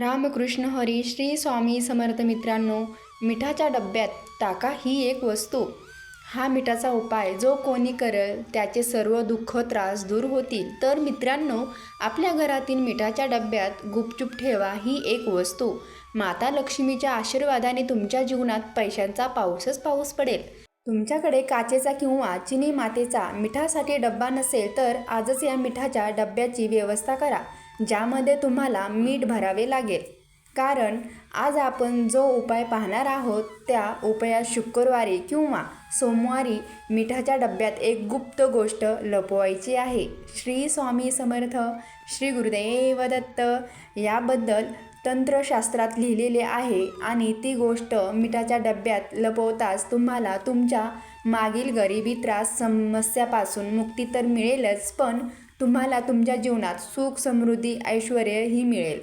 रामकृष्ण हरी श्री स्वामी समर्थ मित्रांनो मिठाच्या डब्यात टाका ही एक वस्तू. हा मिठाचा उपाय जो कोणी करेल त्याचे सर्व दुःख त्रास दूर होतील. तर मित्रांनो आपल्या घरातील मिठाच्या डब्यात गुपचूप ठेवा ही एक वस्तू. माता लक्ष्मीच्या आशीर्वादाने तुमच्या जीवनात पैशांचा पाऊसच पाऊस पडेल. तुमच्याकडे काचेचा किंवा चिनी मातेचा मिठासाठी डब्बा नसेल तर आजच या मिठाच्या डब्याची व्यवस्था करा. ज्यामध्ये तुम्हाला मीठ भरावे लागेल. कारण आज आपण जो उपाय पाहणार आहोत त्या उपायात शुक्रवारी किंवा सोमवारी मिठाच्या डब्यात एक गुप्त गोष्ट लपवायची आहे. श्री स्वामी समर्थ श्री गुरुदेव दत्त याबद्दल तंत्रशास्त्रात लिहिलेले आहे आणि ती गोष्ट मिठाच्या डब्यात लपवताच तुम्हाला तुमच्या मागील गरिबी त्रास समस्यापासून मुक्ती तर मिळेलच पण तुम्हाला तुमच्या जीवनात सुख समृद्धी ऐश्वर्यही मिळेल.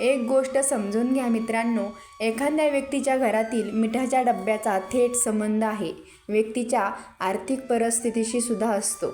एक गोष्ट समजून घ्या मित्रांनो एखाद्या व्यक्तीच्या घरातील मिठाच्या डब्याचा थेट संबंध आहे. व्यक्तीच्या आर्थिक परिस्थितीशी सुद्धा असतो.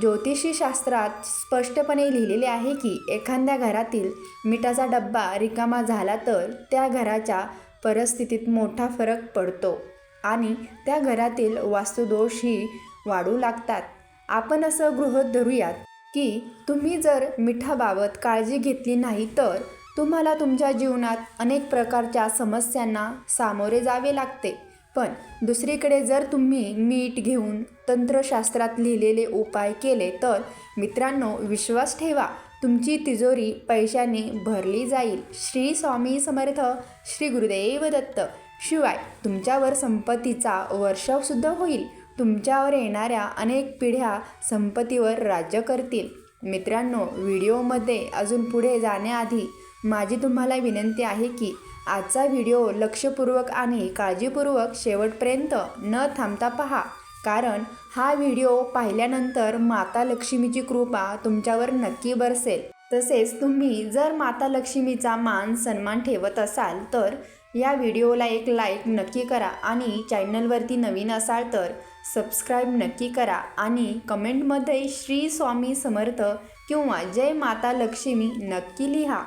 ज्योतिषी शास्त्रात स्पष्टपणे लिहिलेले आहे की एखाद्या घरातील मिठाचा डब्बा रिकामा झाला तर त्या घराच्या परिस्थितीत मोठा फरक पडतो आणि त्या घरातील वास्तुदोषही वाढू लागतात. आपण असं गृहत धरूयात. की तुम्ही जर मिठाबाबत काळजी घेतली नाही तर तुम्हाला तुमच्या जीवनात अनेक प्रकारच्या समस्यांना सामोरे जावे लागते. पण दुसरीकडे जर तुम्ही मीठ घेऊन तंत्रशास्त्रात लिहिलेले उपाय केले तर मित्रांनो विश्वास ठेवा तुमची तिजोरी पैशाने भरली जाईल. श्री स्वामी समर्थ श्री गुरुदेव दत्त. शिवाय तुमच्यावर संपत्तीचा वर्षावसुद्धा होईल. तुमच्यावर येणाऱ्या अनेक पिढ्या संपत्तीवर राज्य करतील. मित्रांनो व्हिडिओमध्ये अजून पुढे जाण्याआधी माझी तुम्हाला विनंती आहे की आजचा व्हिडिओ लक्षपूर्वक आणि काळजीपूर्वक शेवटपर्यंत न थांबता पहा. कारण हा व्हिडिओ पाहिल्यानंतर माता लक्ष्मीची कृपा तुमच्यावर नक्की बरसेल. तसेच तुम्ही जर माता लक्ष्मीचा मान सन्मान ठेवत असाल तर या व्हिडिओला एक लाईक नक्की करा आणि चॅनलवरती नवीन असाल तर सबस्क्राईब नक्की करा आणि कमेंटमध्ये श्री स्वामी समर्थ किंवा जय माता लक्ष्मी नक्की लिहा.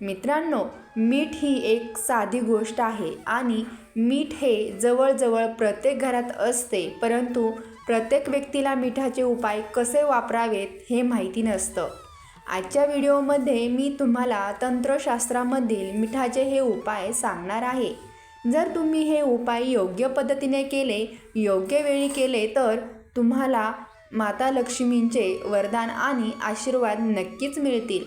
मित्रांनो मीठ ही एक साधी गोष्ट आहे आणि मीठ हे जवळजवळ प्रत्येक घरात असते परंतु प्रत्येक व्यक्तीला मिठाचे उपाय कसे वापरावेत हे माहिती नसतं. आजच्या व्हिडिओमध्ये मी तुम्हाला तंत्रशास्त्रामधील मिठाचे हे उपाय सांगणार आहे. जर तुम्ही हे उपाय योग्य पद्धतीने केले योग्य वेळी केले तर तुम्हाला माता लक्ष्मींचे वरदान आणि आशीर्वाद नक्कीच मिळतील.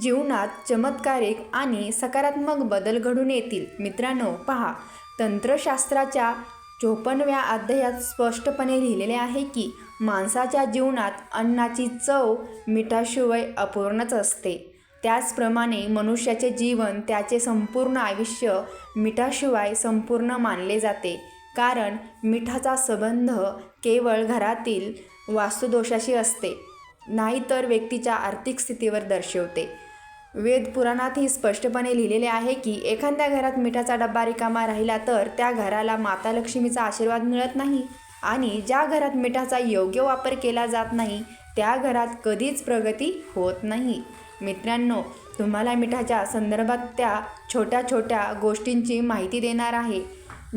जीवनात चमत्कारिक आणि सकारात्मक बदल घडून येतील. मित्रांनो पहा तंत्रशास्त्राच्या चोपन्नव्या अध्यायात स्पष्टपणे लिहिलेले आहे की माणसाच्या जीवनात अन्नाची चव मिठाशिवाय अपूर्णच असते. त्याचप्रमाणे मनुष्याचे जीवन त्याचे संपूर्ण आयुष्य मिठाशिवाय संपूर्ण मानले जाते. कारण मिठाचा संबंध केवळ घरातील वास्तुदोषाशी असते नाहीतर व्यक्तीच्या आर्थिक स्थितीवर दर्शवते. वेद पुराणातही स्पष्टपणे लिहिलेले आहे की एखाद्या घरात मिठाचा डब्बा रिकामा राहिला तर त्या घराला माता लक्ष्मीचा आशीर्वाद मिळत नाही. आणि ज्या घरात मिठाचा योग्य वापर केला जात नाही त्या घरात कधीच प्रगती होत नाही. मित्रांनो तुम्हाला मिठाच्या संदर्भात त्या छोट्या छोट्या गोष्टींची माहिती देणार आहे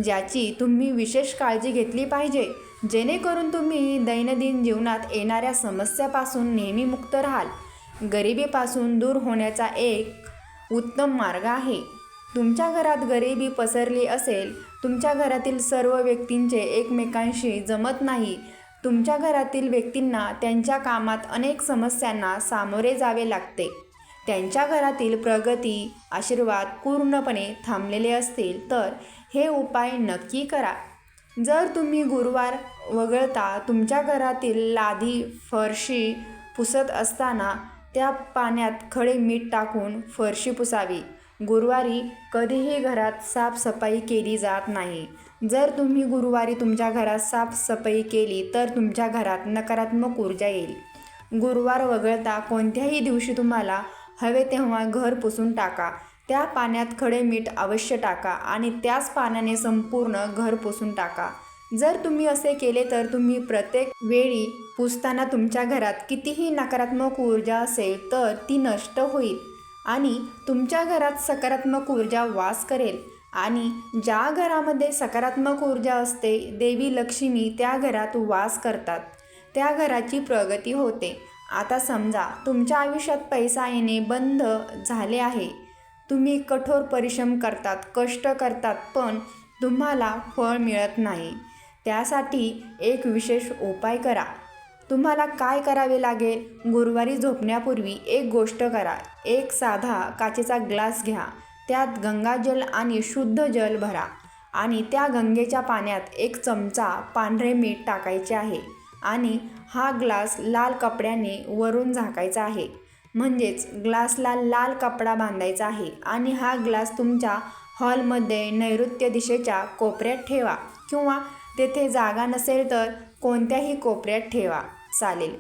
ज्याची तुम्ही विशेष काळजी घेतली पाहिजे. जेणेकरून तुम्ही दैनंदिन जीवनात येणाऱ्या समस्यापासून नेहमी मुक्त राहाल. गरिबीपासून दूर होण्याचा एक उत्तम मार्ग आहे. तुमच्या घरात गरिबी पसरली असेल तुमच्या घरातील सर्व व्यक्तींचे एकमेकांशी जमत नाही. तुमच्या घरातील व्यक्तींना त्यांच्या कामात अनेक समस्यांना सामोरे जावे लागते. त्यांच्या घरातील प्रगती आशीर्वाद पूर्णपणे थांबलेले असतील तर हे उपाय नक्की करा. जर तुम्ही गुरुवार वगळता तुमच्या घरातील लादी फरशी पुसत असताना त्या पाण्यात खडे मीठ टाकून फरशी पुसावी. गुरुवारी कधीही घरात साफसफाई केली जात नाही. जर तुम्ही गुरुवारी तुमच्या घरात साफसफाई केली तर तुमच्या घरात नकारात्मक ऊर्जा येईल. गुरुवार वगळता कोणत्याही दिवशी तुम्हाला हवे तेव्हा घर पुसून टाका. त्या पाण्यात खडे मीठ अवश्य टाका आणि त्याच पाण्याने संपूर्ण घर पुसून टाका. जर तुम्ही असे केले तर तुम्ही प्रत्येक वेळी पुसताना तुमच्या घरात कितीही नकारात्मक ऊर्जा असेल तर ती नष्ट होईल आणि तुमच्या घरात सकारात्मक ऊर्जा वास करेल. आणि ज्या घरामध्ये सकारात्मक ऊर्जा असते देवी लक्ष्मी त्या घरात वास करतात. त्या घराची प्रगती होते. आता समजा तुमच्या आयुष्यात पैसा येणे बंद झाले आहे. तुम्ही कठोर परिश्रम करतात कष्ट करतात पण तुम्हाला फळ मिळत नाही. त्यासाठी एक विशेष उपाय करा. तुम्हाला काय करावे लागेल? गुरुवारी झोपण्यापूर्वी एक गोष्ट करा. एक साधा काचेचा ग्लास घ्या. त्यात गंगाजल आणि शुद्ध जल भरा आणि त्या गंगेच्या पाण्यात एक चमचा पांढरे मीठ टाकायचे आहे आणि हा ग्लास लाल कपड्याने वरून झाकायचा आहे. म्हणजेच ग्लासला लाल कपडा बांधायचा आहे आणि हा ग्लास तुमच्या हॉलमध्ये नैऋत्य दिशेच्या कोपऱ्यात ठेवा किंवा तेथे जागा नसेल तर कोणत्याही कोपऱ्यात ठेवा. चालेल.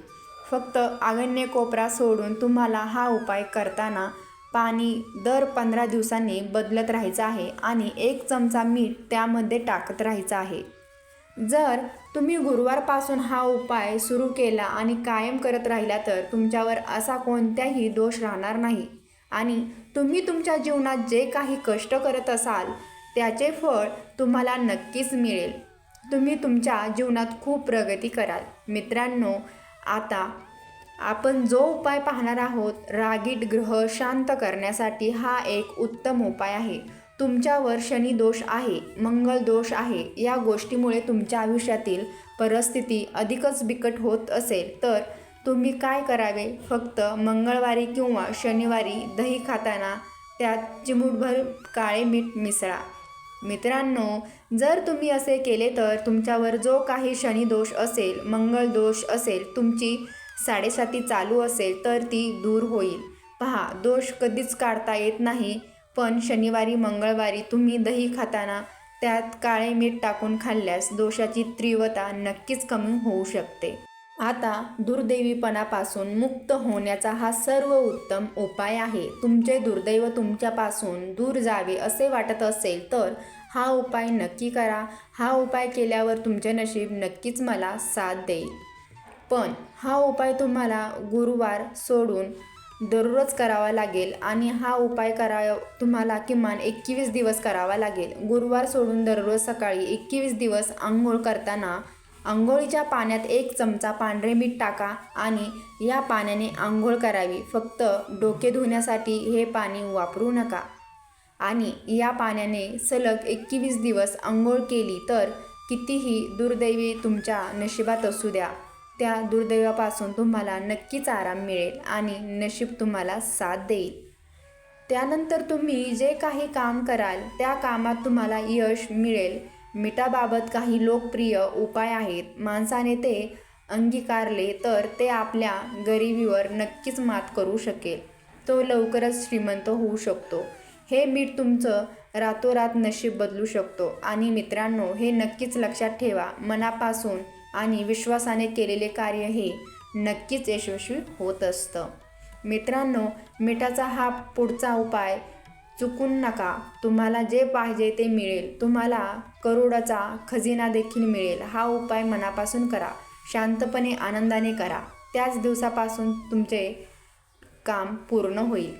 फक्त आगण्य कोपरा सोडून तुम्हाला हा उपाय करताना पाणी दर पंधरा दिवसांनी बदलत राहायचं आहे आणि एक चमचा मीठ त्यामध्ये टाकत राहायचं आहे. जर तुम्ही गुरुवारपासून हा उपाय सुरू केला आणि कायम करत राहिला तर तुमच्यावर असा कोणत्याही दोष राहणार नाही. आणि तुम्ही तुमच्या जीवनात जे काही कष्ट करत असाल त्याचे फळ तुम्हाला नक्कीच मिळेल. तुम्ही तुमच्या जीवनात खूप प्रगती कराल. मित्रांनो आता आपण जो उपाय पाहणार आहोत रागीट ग्रह शांत करण्यासाठी हा एक उत्तम उपाय आहे. तुमच्यावर शनी दोष आहे मंगल दोष आहे या गोष्टीमुळे तुमच्या आयुष्यातील परिस्थिती अधिकच बिकट होत असेल. तर तुम्ही काय करावे? फक्त मंगळवारी किंवा शनिवारी दही खाताना त्यात चिमूटभर काळे मीठ मिसळा. मित्रांनो जर तुम्ही असे केले तर तुमच्यावर जो काही शनिदोष असेल मंगळ दोष असेल तुमची साडेसाती चालू असेल तर ती दूर होईल. पहा दोष कधीच काढता येत नाही पण शनिवारी मंगळवारी तुम्ही दही खाताना त्यात काळे मीठ टाकून खाल्ल्यास दोषाची तीव्रता नक्कीच कमी होऊ शकते. आता दुर्दैवीपणापासून मुक्त होण्याचा हा सर्व उत्तम उपाय आहे. तुमचे दुर्दैव तुमच्यापासून दूर जावे असे वाटत असेल तर हा उपाय नक्की करा. हा उपाय केल्यावर तुमचे नशीब नक्कीच मला साथ देईल. पण हा उपाय तुम्हाला गुरुवार सोडून दररोज करावा लागेल आणि हा उपाय करा तुम्हाला किमान एकवीस दिवस करावा लागेल. गुरुवार सोडून दररोज सकाळी एकवीस दिवस आंघोळ करताना आंघोळीच्या पाण्यात एक चमचा पांढरे मीठ टाका आणि या पाण्याने आंघोळ करावी. फक्त डोके धुण्यासाठी हे पाणी वापरू नका. आणि या पाण्याने सलग एकवीस दिवस आंघोळ केली तर कितीही दुर्दैवी तुमच्या नशिबात असू द्या. त्या दुर्दैवापासून तुम्हाला नक्कीच आराम मिळेल आणि नशीब तुम्हाला साथ देईल. त्यानंतर तुम्ही जे काही काम कराल त्या कामात तुम्हाला यश मिळेल. मिठाबाबत काही लोकप्रिय उपाय आहेत. माणसाने ते अंगीकारले तर ते आपल्या गरिबीवर नक्कीच मात करू शकेल. तो लवकरच श्रीमंत होऊ शकतो. हे मीठ तुमचं रातोरात नशीब बदलू शकतो. आणि मित्रांनो हे नक्कीच लक्षात ठेवा. मनापासून आणि विश्वासाने केलेले कार्य हे नक्कीच यशस्वी होत असतं. मित्रांनो मिठाचा हा पुढचा उपाय चुकून नका. तुम्हाला जे पाहिजे ते मिळेल. तुम्हाला करोडाचा खजिना देखील मिळेल. हा उपाय मनापासून करा. शांतपणे आनंदाने करा. त्याच दिवसापासून तुमचे काम पूर्ण होईल.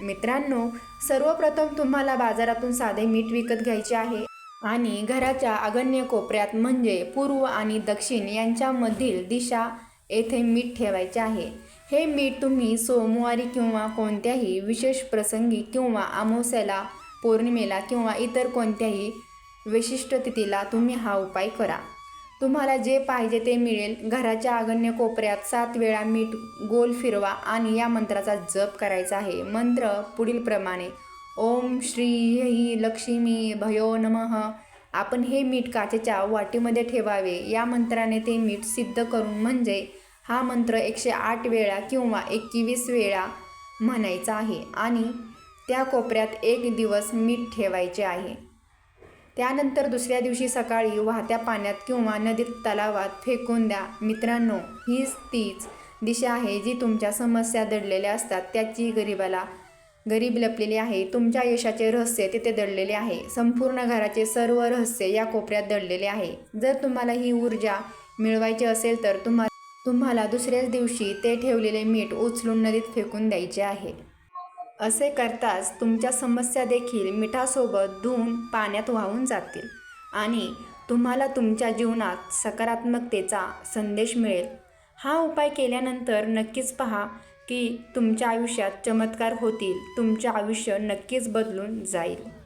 मित्रांनो सर्वप्रथम तुम्हाला बाजारातून साधे मीठ विकत घ्यायचे आहे. आणि घराच्या आग्नेय कोपऱ्यात म्हणजे पूर्व आणि दक्षिण यांच्यामधील दिशा येथे मीठ ठेवायचे आहे. हे मीठ तुम्ही सोमवारी किंवा कोणत्याही विशेष प्रसंगी किंवा अमावस्याला पौर्णिमेला किंवा इतर कोणत्याही विशिष्ट तिथीला तुम्ही हा उपाय करा. तुम्हाला जे पाहिजे ते मिळेल. घराच्या आग्नेय कोपऱ्यात सात वेळा मीठ गोल फिरवा आणि या मंत्राचा जप करायचा आहे. मंत्र पुढील प्रमाणे ओम श्री ही लक्ष्मी भयो नमः. आपण हे मीठ काचेच्या वाटीमध्ये ठेवावे. या मंत्राने ते मीठ सिद्ध करून म्हणजे हा मंत्र एकशे आठ वेळा किंवा एकवीस वेळा म्हणायचा आहे आणि त्या कोपऱ्यात एक दिवस मीठ ठेवायचे आहे. त्यानंतर दुसऱ्या दिवशी सकाळी वाहत्या पाण्यात किंवा नदीत तलावात फेकून द्या. मित्रांनो हीच तीच दिशा आहे जी तुमच्या समस्या दडलेल्या असतात. त्याची गरिबाला गरीब लपलेले आहे तुमच्या यशाचे रहस्य तिथे दडलेले आहे. संपूर्ण घराचे सर्व रहस्य या कोपऱ्यात दडलेले आहे. जर तुम्हाला ही ऊर्जा मिळवायची असेल तर तुम्हा तुम्हाला दुसऱ्याच दिवशी ते ठेवलेले मीठ उचलून नदीत फेकून द्यायचे आहे. असे करताच तुमच्या समस्या देखील मिठासोबत धुवून पाण्यात वाहून जातील आणि तुम्हाला तुमच्या जीवनात सकारात्मकतेचा संदेश मिळेल. हा उपाय केल्यानंतर नक्कीच पहा की तुमच्या आयुष्यात चमत्कार होतील तुमचे आयुष्य नक्कीच बदलून जाईल.